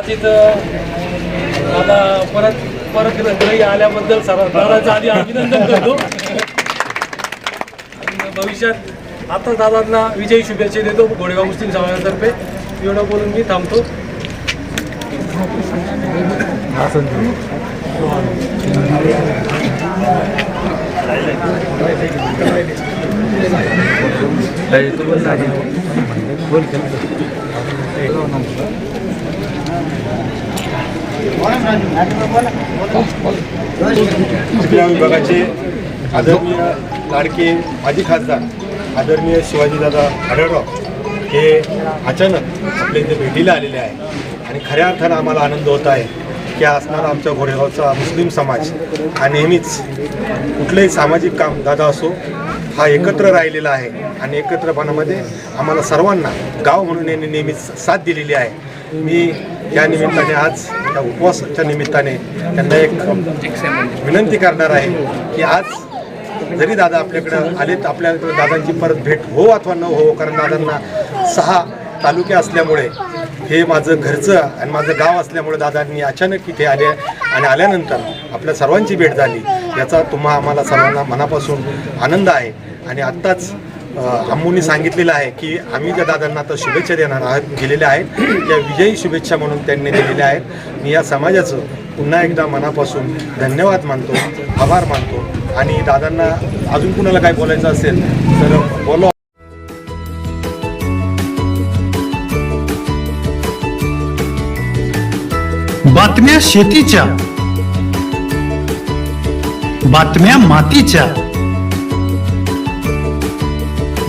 आज इथं आता परत परत घरी आल्याबद्दल सर्व दादाचं आधी अभिनंदन करतो. भविष्यात आता दादांना विजयी शुभेच्छा देतो. गोडेगाव मुस्लिम समाजातर्फे. एवढं बोलून मी थांबतो. या विभागाचे आदरणीय लाडके माजी खासदार आदरणीय शिवाजीदादा आढळराव हे अचानक आपल्या इथे भेटीला आलेले आहे. आणि खऱ्या अर्थानं आम्हाला आनंद होत आहे की असणारा आमच्या घोडेगावचा मुस्लिम समाज हा नेहमीच कुठलंही सामाजिक काम दादा असो हा एकत्र राहिलेला आहे. आणि एकत्रपणामध्ये आम्हाला सर्वांना गाव म्हणून यांनी नेहमीच साथ दिलेली आहे. मी या निमित्ताने आज या उपवासाच्या निमित्ताने त्यांना एक विनंती करणार आहे की आज जरी दादा आपल्याकडं आले तर आपल्याकडं दादांची परत भेट हो अथवा न हो कारण दादांना सहा तालुके असल्यामुळे हे माझं घरचं आणि माझं गाव असल्यामुळे दादांनी अचानक इथे आले आणि आल्यानंतर आपल्या सर्वांची भेट झाली. याचा तुम्हा आम्हाला सर्वांना मनापासून आनंद आहे. आणि आत्ताच अम्मूंनी सांगितलेलं आहे की आम्ही ज्या दादांना आता शुभेच्छा देणार आहात गेलेल्या आहेत. त्या विजयी शुभेच्छा म्हणून त्यांनी दिलेल्या आहेत. मी या समाजाचं पुन्हा एकदा मनापासून धन्यवाद मानतो आभार मानतो. आणि दादांना अजून कुणाला काय बोलायचं असेल तर बोलो बातम्या शेतीच्या बातम्या मातीच्या.